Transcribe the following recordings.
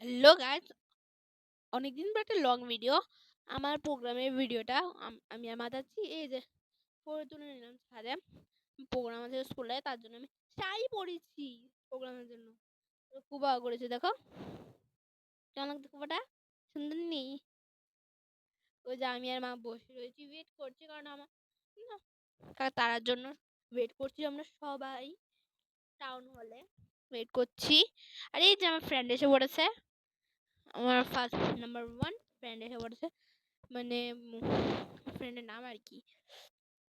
Hello guys অনেকদিন পর একটা লং ভিডিও আমার প্রোগ্রামের ভিডিওটা আম- আমি আর মাতাচ্ছি এই যে পরে তুলে নিলাম ছাদে। প্রোগ্রাম আছে স্কুলে তার জন্য আমি শাড়ি পরেছি প্রোগ্রামের জন্য। খুব ভালো করেছে, দেখো। কেমন লাগছে কুপাটা সুন্দর নেই ওই যে আমি আর মা বসে রয়েছি ওয়েট করছি, কারণ আমার কারণ তারার জন্য ওয়েট করছি আমরা সবাই টাউন হলে ওয়েট করছি। আর এই যে আমার ফ্রেন্ড এসে পড়েছে। আমার ফার্স্ট নাম্বার ওয়ান ফ্রেন্ড এসে পড়েছে মানে ফ্রেন্ডের নাম আর কি,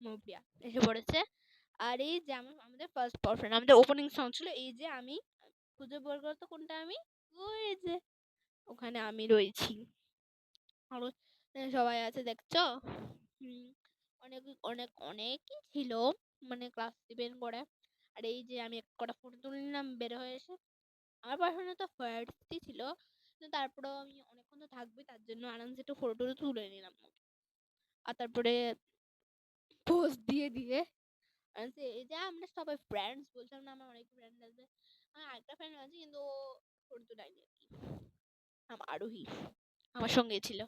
মৌপ্রিয়া, এসে পড়েছে। আর এই যে আমার, আমাদের ফার্স্ট বয়ফ্রেন্ড আমাদের ওপেনিং সং ছিল এই যে আমি, খুঁজে বের করতো কোনটা আমি, ওই যে, ওখানে আমি রয়েছি। আরও সবাই আছে দেখছ? অনেক অনেক, অনেকই ছিল মানে ক্লাস সেভেন করে। আর এই যে আমি এক কটা ফটো তুলে নিলাম বের হয়ে এসে, আমার পড়াশোনা তো ফার্স্টই ছিল। কিন্তু তারপরেও আমি অনেকক্ষণ তো থাকবে তার জন্য আরামসে একটু ফটো টটো তুলে নিলাম আর তারপরে পোস্ট দিয়ে দিয়ে আর যে এই যে আমরা সবাই ফ্রেন্ডস বলছিলাম না, আমার অনেক ফ্রেন্ড আছে। আমার আরেকটা ফ্রেন্ড আছে, কিন্তু ও ফটো তোলায়নি আর কি। আমার আরোহী, আমার সঙ্গে ছিল।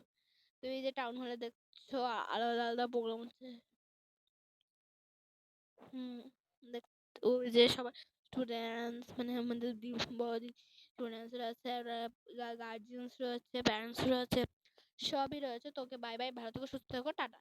তো এই যে টাউন হলে দেখছ, আলাদা আলাদা প্রোগ্রাম হচ্ছে। হুম, দেখ ওই যে সবাই স্টুডেন্টস মানে আমাদের দি- বড় রয়েছে গার্জিয়ানস রয়েছে প্যারেন্টস রয়েছে, সবই রয়েছে। তোকে বাই বাই ভালো থেকো, সুস্থ থেকো, টাটা।